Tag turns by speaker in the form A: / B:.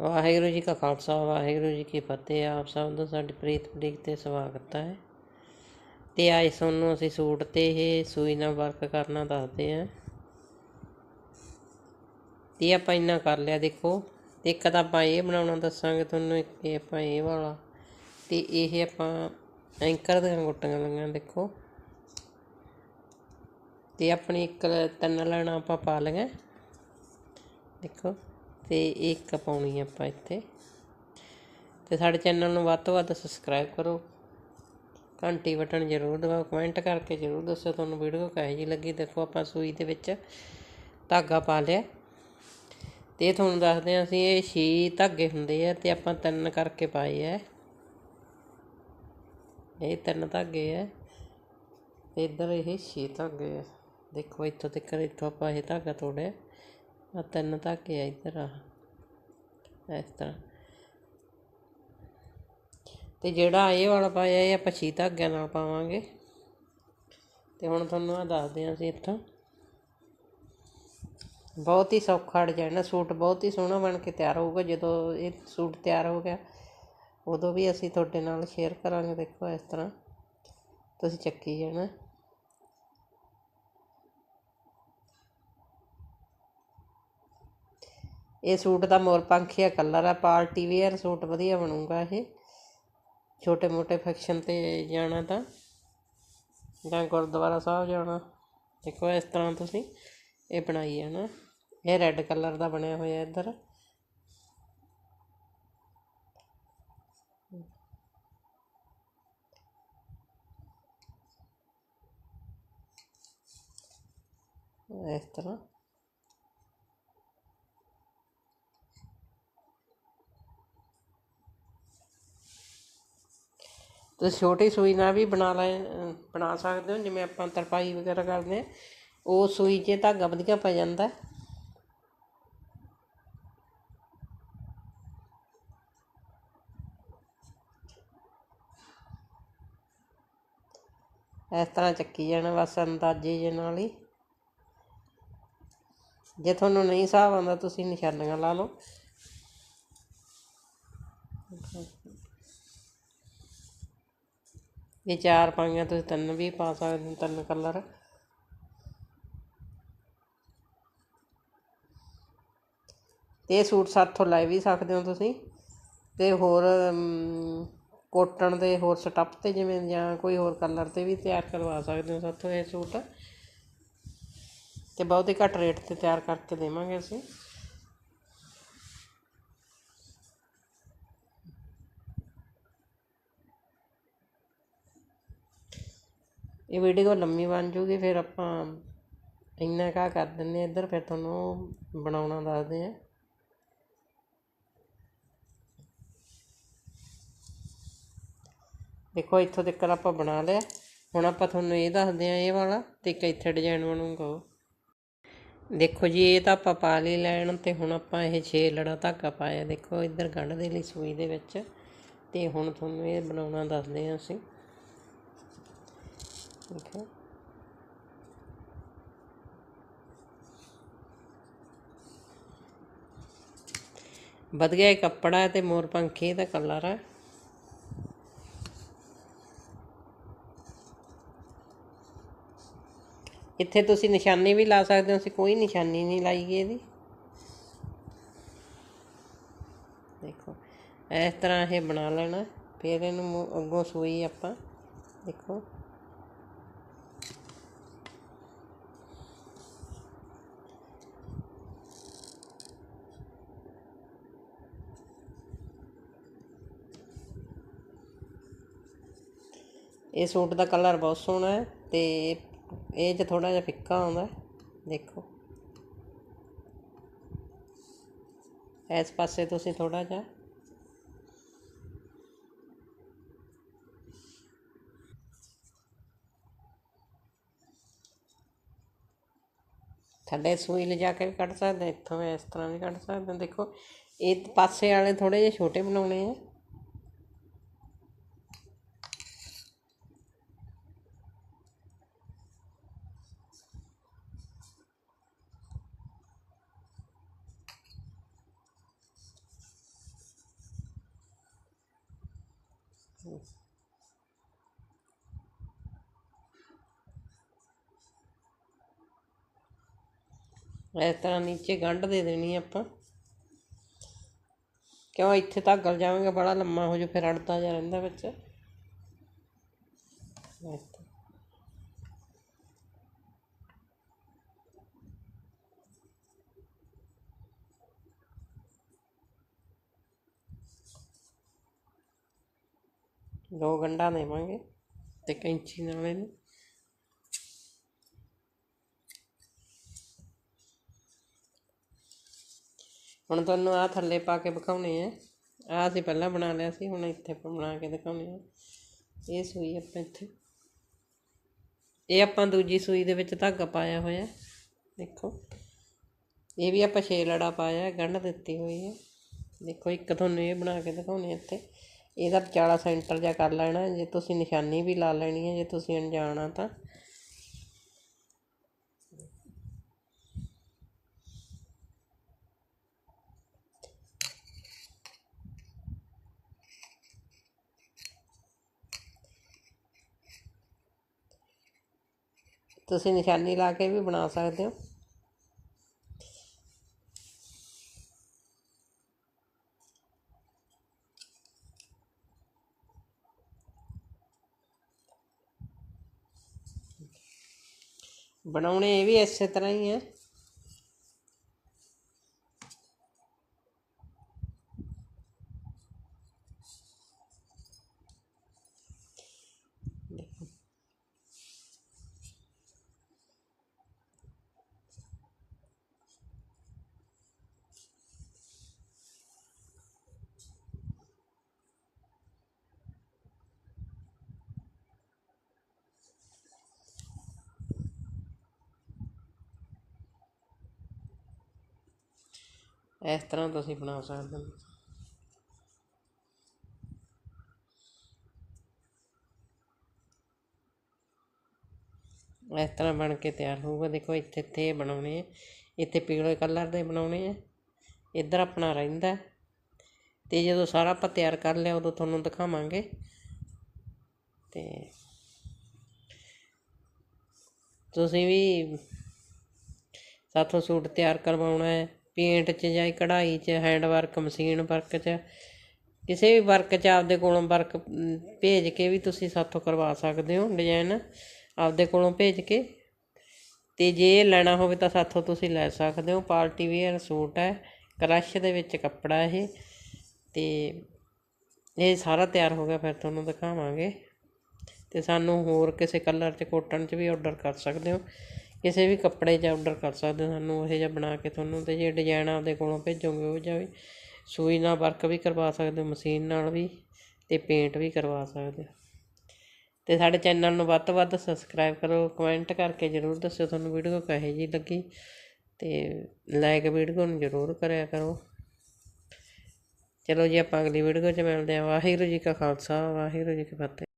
A: ਵਾਹਿਗੁਰੂ ਜੀ ਕਾ ਖਾਲਸਾ, ਵਾਹਿਗੁਰੂ ਜੀ ਕੀ ਫਤਿਹ। ਆਪ ਸਭ ਦਾ ਸਾਡੀ ਪ੍ਰੀਤ ਪ੍ਰੀਤ ਤੇ ਸਵਾਗਤ ਹੈ। ਤੇ ਅੱਜ ਤੁਹਾਨੂੰ ਅਸੀਂ ਸੂਟ ਤੇ ਇਹ ਸੂਈ ਨਾਲ ਵਰਕ ਕਰਨਾ ਦੱਸਦੇ ਹਾਂ। ਤੇ ਆਪਾਂ ਇੰਨਾ ਕਰ ਲਿਆ, ਦੇਖੋ। ਤੇ ਇੱਕ ਤਾਂ ਆਪਾਂ ਇਹ ਬਣਾਉਣਾ ਦੱਸਾਂਗੇ ਤੁਹਾਨੂੰ, ਇੱਕ ਇਹ ਆਪਾਂ ਇਹ ਵਾਲਾ। ਤੇ ਇਹ ਆਪਾਂ ਐਂਕਰ ਦੀਆਂ ਗੁੱਟੀਆਂ ਲਈਆਂ, ਦੇਖੋ। ਤੇ ਆਪਣੀ ਇੱਕ ਤਿੰਨ ਲੈਣਾ ਆਪਾਂ ਪਾ ਲਈਆਂ। ਦੇਖੋ। ਅਤੇ ਇੱਕ ਪਾਉਣੀ ਆਪਾਂ ਇੱਥੇ। ਅਤੇ ਸਾਡੇ ਚੈਨਲ ਨੂੰ ਵੱਧ ਤੋਂ ਵੱਧ ਸਬਸਕ੍ਰਾਈਬ ਕਰੋ। ਘੰਟੀ ਬਟਨ ਜ਼ਰੂਰ ਦਬਾਓ। ਕਮੈਂਟ ਕਰਕੇ ਜ਼ਰੂਰ ਦੱਸੋ ਤੁਹਾਨੂੰ ਵੀਡੀਓ ਕਿਹੋ ਜਿਹੀ ਲੱਗੀ। ਦੇਖੋ ਆਪਾਂ ਸੂਈ ਦੇ ਵਿੱਚ ਧਾਗਾ ਪਾ ਲਿਆ। ਤੇ ਤੁਹਾਨੂੰ ਦੱਸਦੇ ਹਾਂ ਅਸੀਂ, ਇਹ ਛੇ ਧਾਗੇ ਹੁੰਦੇ ਆ ਤੇ ਆਪਾਂ ਤਿੰਨ ਕਰਕੇ ਪਾਏ ਆ। ਇਹ ਤਿੰਨ ਧਾਗੇ ਆ। ਤੇ ਇੱਧਰ ਇਹ ਛੇ ਧਾਗੇ ਆ। ਦੇਖੋ ਇੱਥੋਂ ਤੱਕ ਇੱਥੋਂ ਆਪਾਂ ਇਹ ਧਾਗਾ ਤੋੜਿਆ। ਆ ਤਿੰਨ ਧਾਗੇ ਆ ਇੱਧਰ ਆ, ਇਸ ਤਰ੍ਹਾਂ। ਤੇ ਜਿਹੜਾ ਇਹ ਵਾਲਾ ਪਾਇਆ, ਇਹ ਆਪਾਂ ਛੇ ਧਾਗਿਆਂ ਨਾਲ ਪਾਵਾਂਗੇ। ਤੇ ਹੁਣ ਤੁਹਾਨੂੰ ਆ ਦੱਸਦੇ ਹਾਂ ਅਸੀਂ ਇੱਥੋਂ। ਬਹੁਤ ਹੀ ਸੌਖਾ ਡਿਜ਼ਾਈਨ ਹੈ ਸੂਟ ਬਹੁਤ ਹੀ ਸੋਹਣਾ ਬਣ ਕੇ ਤਿਆਰ ਹੋਊਗਾ। ਜਦੋਂ ਇਹ ਸੂਟ ਤਿਆਰ ਹੋ ਗਿਆ, ਉਦੋਂ ਵੀ ਅਸੀਂ ਤੁਹਾਡੇ ਨਾਲ ਸ਼ੇਅਰ ਕਰਾਂਗੇ, ਦੇਖੋ ਇਸ ਤਰ੍ਹਾਂ। ਤੁਸੀਂ ਚੱਕੀ ਜਾਣਾ। ਇਹ ਸੂਟ ਦਾ ਮੋਰ ਪੰਖੀਆ ਕਲਰ ਆ, ਪਾਰਟੀ ਵੇਅਰ ਸੂਟ ਵਧੀਆ ਬਣੂਗਾ ਇਹ। ਛੋਟੇ ਮੋਟੇ ਫੰਕਸ਼ਨ ਤੇ ਜਾਣਾ ਤਾਂ। ਜਾਂ ਗੁਰਦੁਆਰਾ ਸਾਹਿਬ ਜਾਣਾ। ਦੇਖੋ ਇਸ ਤਰ੍ਹਾਂ ਤੁਸੀਂ ਇਹ ਬਣਾਈ ਹੈ ਨਾ। ਇਹ ਰੈੱਡ ਕਲਰ ਦਾ ਬਣਿਆ ਹੋਇਆ ਇੱਧਰ। ਇਸ ਤਰ੍ਹਾਂ। ਤੁਸੀਂ ਛੋਟੀ ਸੂਈ ਨਾਲ ਵੀ ਬਣਾ ਲੈ ਬਣਾ ਸਕਦੇ ਹੋ, ਜਿਵੇਂ ਆਪਾਂ ਤਰਪਾਈ ਵਗੈਰਾ ਕਰਦੇ ਹਾਂ। ਉਹ ਸੂਈ 'ਚ ਧਾਗਾ ਵਧੀਆ ਪੈ ਜਾਂਦਾ ਇਸ ਤਰ੍ਹਾਂ ਚੱਕੀ ਜਾਣਾ ਬਸ ਅੰਦਾਜ਼ੇ ਜੇ ਨਾਲ ਹੀ। ਜੇ ਤੁਹਾਨੂੰ ਨਹੀਂ ਹਿਸਾਬ ਆਉਂਦਾ, ਤੁਸੀਂ ਨਿਸ਼ਾਨੀਆਂ ਲਾ ਲਓ। ਇਹ ਚਾਰ ਪਾਈਆਂ ਤੁਸੀਂ ਤਿੰਨ ਵੀ ਪਾ ਸਕਦੇ ਹੋ, ਤਿੰਨ ਕਲਰ ਤੇ ਸੂਟ ਸਾਥੋਂ ਲੈ ਵੀ ਸਕਦੇ ਹੋ ਤੁਸੀਂ। ਤੇ ਹੋਰ ਕੋਟਨ ਦੇ ਹੋਰ ਸਟੱਪ ਤੇ ਜਿਵੇਂ, ਜਾਂ ਕੋਈ ਹੋਰ ਕਲਰ ਤੇ ਵੀ ਤਿਆਰ ਕਰਵਾ ਸਕਦੇ ਹੋ ਸਾਥੋਂ ਇਹ ਸੂਟ। ਤੇ ਬਹੁਤ ਹੀ ਘੱਟ ਰੇਟ ਤੇ ਤਿਆਰ ਕਰਕੇ ਦੇਵਾਂਗੇ ਅਸੀਂ। ਇਹ ਵੀਡੀਓ ਲੰਮੀ ਬਣ ਜੂਗੀ, ਫਿਰ ਆਪਾਂ ਇੰਨਾ ਕਾ ਕਰ ਦਿੰਦੇ ਹਾਂ ਇੱਧਰ, ਫਿਰ ਤੁਹਾਨੂੰ ਬਣਾਉਣਾ ਦੱਸਦੇ ਹਾਂ। ਦੇਖੋ, ਇੱਥੋਂ ਤੱਕ ਆਪਾਂ ਬਣਾ ਲਿਆ। ਹੁਣ ਆਪਾਂ ਤੁਹਾਨੂੰ ਇਹ ਦੱਸਦੇ ਹਾਂ, ਇਹ ਵਾਲਾ ਤੇ ਇੱਕ ਇੱਥੇ ਡਿਜ਼ਾਈਨ ਬਣੂਗਾ ਉਹ। ਦੇਖੋ ਜੀ, ਇਹ ਤਾਂ ਆਪਾਂ ਪਾ ਲਈ ਲੈਣ ਤੇ ਹੁਣ ਆਪਾਂ ਇਹ 6 ਲੜਾ ਧਾਗਾ ਪਾਇਆ। ਦੇਖੋ, ਇੱਧਰ ਗੰਢ ਦੇ ਲਈ ਸੂਈ ਦੇ ਵਿੱਚ। ਤੇ ਹੁਣ ਤੁਹਾਨੂੰ ਇਹ ਬਣਾਉਣਾ ਦੱਸਦੇ ਹਾਂ ਅਸੀਂ। ਦੇਖੋ ਵਧੀਆ ਕੱਪੜਾ ਹੈ ਤੇ ਮੋਰ ਪੰਖੀ ਦਾ ਕਲਰ ਹੈ ਇੱਥੇ ਤੁਸੀਂ ਨਿਸ਼ਾਨੀ ਵੀ ਲਾ ਸਕਦੇ ਹੋ, ਅਸੀਂ ਕੋਈ ਨਿਸ਼ਾਨੀ ਨਹੀਂ ਲਾਈ ਗਈ ਇਹਦੀ। ਦੇਖੋ, ਇਸ ਤਰ੍ਹਾਂ ਇਹ ਬਣਾ ਲੈਣਾ, ਫਿਰ ਇਹਨੂੰ ਅੱਗੋਂ ਸੂਈ ਆਪਾਂ, ਦੇਖੋ। ਇਹ ਸੂਟ ਦਾ ਕਲਰ ਬਹੁਤ ਸੋਹਣਾ ਹੈ ਅਤੇ ਇਹ 'ਚ ਥੋੜ੍ਹਾ ਜਿਹਾ ਫਿੱਕਾ ਆਉਂਦਾ ਦੇਖੋ। ਇਸ ਪਾਸੇ ਤੁਸੀਂ ਥੋੜ੍ਹਾ ਜਿਹਾ ਥੱਲੇ ਸੂਈ ਲਿਜਾ ਕੇ ਵੀ ਕੱਢ ਸਕਦੇ ਇੱਥੋਂ ਇਸ ਤਰ੍ਹਾਂ ਵੀ ਕੱਢ ਸਕਦੇ ਦੇਖੋ, ਇਹ ਪਾਸੇ ਵਾਲੇ ਥੋੜੇ ਜਿਹੇ ਛੋਟੇ ਬਣਾਉਣੇ ਆ। ਇਸ ਤਰ੍ਹਾਂ ਨੀਚੇ ਗੰਢ ਦੇ ਦੇਣੀ ਆਪਾਂ। ਕਿਉਂ ਇੱਥੇ ਧਾਗਾ ਜਾਵਾਂਗੇ, ਬੜਾ ਲੰਮਾ ਹੋ ਜੂ ਫਿਰ ਅੜਦਾ ਜਾ ਰਹਿੰਦਾ ਵਿੱਚ। ਇਸ ਦੋ ਗੰਢਾਂ ਦੇਵਾਂਗੇ ਤੇ ਕੈਂਚੀ ਨਾਲ ਇਹਨੂੰ। ਹੁਣ ਤੁਹਾਨੂੰ ਆ ਥੱਲੇ ਪਾ ਕੇ ਵਿਖਾਉਣੇ ਆ। ਆ ਅਸੀਂ ਪਹਿਲਾਂ ਬਣਾ ਲਿਆ ਸੀ, ਹੁਣ ਇੱਥੇ ਬਣਾ ਕੇ ਦਿਖਾਉਣੇ ਆ। ਇਹ ਸੂਈ ਆਪਾਂ ਇੱਥੇ। ਇਹ ਆਪਾਂ ਦੂਜੀ ਸੂਈ ਦੇ ਵਿੱਚ ਧਾਗਾ ਪਾਇਆ ਹੋਇਆ। ਦੇਖੋ। ਇਹ ਵੀ ਆਪਾਂ ਛੇ ਲੜਾ ਪਾਇਆ, ਗੰਢ ਦਿੱਤੀ ਹੋਈ ਹੈ ਦੇਖੋ, ਇੱਕ ਤੁਹਾਨੂੰ ਇਹ ਬਣਾ ਕੇ ਦਿਖਾਉਣੇ ਇੱਥੇ। ਇਹਦਾ ਵਿਚਾਲਾ ਸੈਂਟਰ ਜਿਹਾ ਕਰ ਲੈਣਾ, ਜੇ ਤੁਸੀਂ ਨਿਸ਼ਾਨੀ ਵੀ ਲਾ ਲੈਣੀ ਹੈ, ਜੇ ਤੁਸੀਂ ਅਣਜਾਣ ਆ ਤਾਂ। ਤੁਸੀਂ ਨਿਸ਼ਾਨੀ ਲਾ ਕੇ ਵੀ ਬਣਾ ਸਕਦੇ ਹੋ। ਬਣਾਉਣੇ ਇਹ ਵੀ ਇਸੇ ਤਰ੍ਹਾਂ ਹੀ ਹੈ ਇਸ ਤਰ੍ਹਾਂ ਤੁਸੀਂ ਬਣਾ ਸਕਦੇ ਹੋ। ਇਸ ਤਰ੍ਹਾਂ ਬਣ ਕੇ ਤਿਆਰ ਹੋਊਗਾ। ਦੇਖੋ, ਇੱਥੇ ਇੱਥੇ ਬਣਾਉਣੇ ਆ। ਇੱਥੇ ਪੀਲੇ ਕਲਰ ਦੇ ਬਣਾਉਣੇ ਆ। ਇੱਧਰ ਆਪਣਾ ਰਹਿੰਦਾ। ਹੈ। ਤੇ ਜਦੋਂ ਸਾਰਾ ਆਪਾਂ ਤਿਆਰ ਕਰ ਲਿਆ, ਉਦੋਂ ਤੁਹਾਨੂੰ ਦਿਖਾਵਾਂਗੇ। ਤੇ ਤੁਸੀਂ ਵੀ ਸਾਥੋਂ ਸੂਟ ਤਿਆਰ ਕਰਵਾਉਣਾ ਹੈ। ਪੇਂਟ 'ਚ ਜਾਂ ਕਢਾਈ 'ਚ ਹੈਂਡ ਵਰਕ ਮਸ਼ੀਨ ਵਰਕ 'ਚ, ਕਿਸੇ ਵੀ ਵਰਕ 'ਚ ਆਪਦੇ ਕੋਲੋਂ ਵਰਕ ਭੇਜ ਕੇ ਵੀ ਤੁਸੀਂ ਸਾਥੋਂ ਕਰਵਾ ਸਕਦੇ ਹੋ ਡਿਜ਼ਾਇਨ, ਆਪਦੇ ਕੋਲੋਂ ਭੇਜ ਕੇ। ਅਤੇ ਜੇ ਲੈਣਾ ਹੋਵੇ ਤਾਂ ਸਾਥੋਂ ਤੁਸੀਂ ਲੈ ਸਕਦੇ ਹੋ। ਪਾਰਟੀ ਵੇਅਰ ਸੂਟ ਹੈ ਕ੍ਰਸ਼ ਦੇ ਵਿੱਚ ਕੱਪੜਾ ਇਹ। ਅਤੇ ਇਹ ਸਾਰਾ ਤਿਆਰ ਹੋ ਗਿਆ, ਫਿਰ ਤੁਹਾਨੂੰ ਦਿਖਾਵਾਂਗੇ। ਤੇ ਸਾਨੂੰ ਹੋਰ ਕਿਸੇ ਕਲਰ 'ਚ, ਕੋਟਨ 'ਚ ਵੀ ਆਰਡਰ ਕਰ ਸਕਦੇ ਹੋ। ਕਿਸੇ ਵੀ ਕੱਪੜੇ 'ਚ ਔਡਰ ਕਰ ਸਕਦੇ ਹੋ ਸਾਨੂੰ, ਉਹ ਜਿਹਾ ਬਣਾ ਕੇ ਤੁਹਾਨੂੰ ਅਤੇ ਜੇ ਡਿਜ਼ਾਈਨ ਆਪਦੇ ਕੋਲੋਂ ਭੇਜੋਗੇ, ਉਹ ਜਿਹਾ ਵੀ ਸੂਈ ਨਾਲ ਵਰਕ ਵੀ ਕਰਵਾ ਸਕਦੇ ਹੋ, ਮਸ਼ੀਨ ਨਾਲ ਵੀ ਅਤੇ ਪੇਂਟ ਵੀ ਕਰਵਾ ਸਕਦੇ ਹੋ। ਅਤੇ ਸਾਡੇ ਚੈਨਲ ਨੂੰ ਵੱਧ ਤੋਂ ਵੱਧ ਸਬਸਕ੍ਰਾਈਬ ਕਰੋ ਕਮੈਂਟ ਕਰਕੇ ਜਰੂਰ ਦੱਸਿਓ ਤੁਹਾਨੂੰ ਵੀਡੀਓ ਕਿਹੋ ਜਿਹੀ ਲੱਗੀ ਅਤੇ ਲਾਈਕ ਵੀਡੀਓ ਨੂੰ ਜਰੂਰ ਕਰਿਆ ਕਰੋ। ਚਲੋ ਜੀ ਆਪਾਂ ਅਗਲੀ ਵੀਡੀਓ 'ਚ ਮਿਲਦੇ ਹਾਂ। ਵਾਹਿਗੁਰੂ ਜੀ ਕਾ ਖਾਲਸਾ, ਵਾਹਿਗੁਰੂ ਜੀ ਕੀ ਫਤਿਹ।